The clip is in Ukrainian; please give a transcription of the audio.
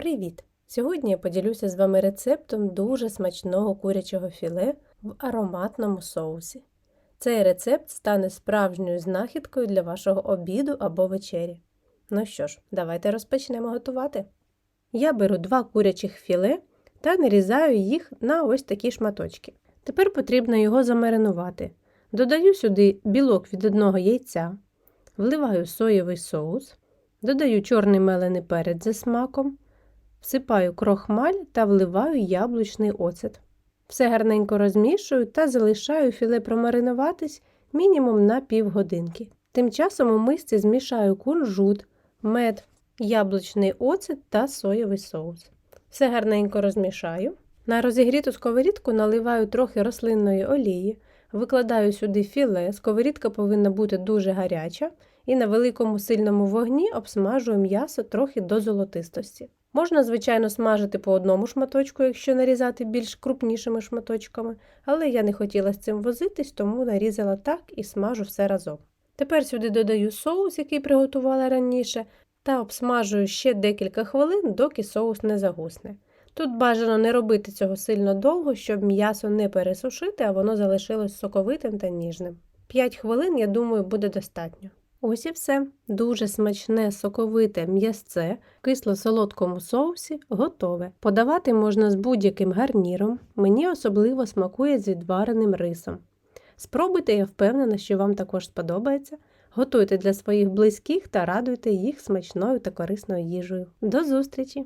Привіт! Сьогодні я поділюся з вами рецептом дуже смачного курячого філе в ароматному соусі. Цей рецепт стане справжньою знахідкою для вашого обіду або вечері. Ну що ж, давайте розпочнемо готувати. Я беру два курячих філе та нарізаю їх на ось такі шматочки. Тепер потрібно його замаринувати. Додаю сюди білок від одного яйця, вливаю соєвий соус, додаю чорний мелений перець за смаком. Всипаю крохмаль та вливаю яблучний оцет. Все гарненько розмішую та залишаю філе промаринуватись мінімум на півгодинки. Тим часом у мисці змішаю кунжут, мед, яблучний оцет та соєвий соус. Все гарненько розмішаю. На розігріту сковорідку наливаю трохи рослинної олії, викладаю сюди філе, сковорідка повинна бути дуже гаряча, і на великому сильному вогні обсмажую м'ясо трохи до золотистості. Можна, звичайно, смажити по одному шматочку, якщо нарізати більш крупнішими шматочками, але я не хотіла з цим возитись, тому нарізала так і смажу все разом. Тепер сюди додаю соус, який приготувала раніше, та обсмажую ще декілька хвилин, доки соус не загусне. Тут бажано не робити цього сильно довго, щоб м'ясо не пересушити, а воно залишилось соковитим та ніжним. 5 хвилин, я думаю, буде достатньо. Ось і все. Дуже смачне соковите м'ясце в кисло-солодкому соусі готове. Подавати можна з будь-яким гарніром. Мені особливо смакує з відвареним рисом. Спробуйте, я впевнена, що вам також сподобається. Готуйте для своїх близьких та радуйте їх смачною та корисною їжею. До зустрічі!